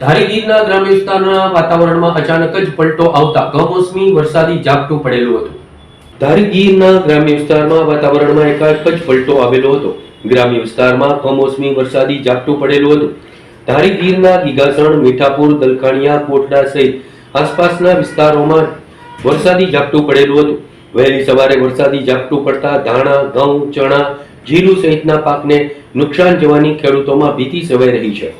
ધારી ગીરના ગ્રામ્ય વિસ્તારના વાતાવરણમાં અચાનક જ પલટો આવતા કમોસમી વરસાદી ઝાપટું પડેલું હતું. ધારી ગીરના ગ્રામ્ય વિસ્તારમાં વાતાવરણમાં એકાએક જ પલટો આવેલો હતો. ગ્રામ્ય વિસ્તારમાં કમોસમી વરસાદી ઝાપટું પડેલું હતું. ધારી ગીરના ગીગાસણ, મીઠાપુર દલખાણિયા કોટડા સહિત આસપાસના વિસ્તારોમાં વરસાદી ઝાપટું પડેલું હતું. વહેલી સવારે વરસાદી ઝાપટું પડતા ધાણા, ઘઉં, ચણા જીરું સહિતના પાકને નુકસાન જવાની ખેડૂતોમાં ભીતિ સેવાઈ રહી છે.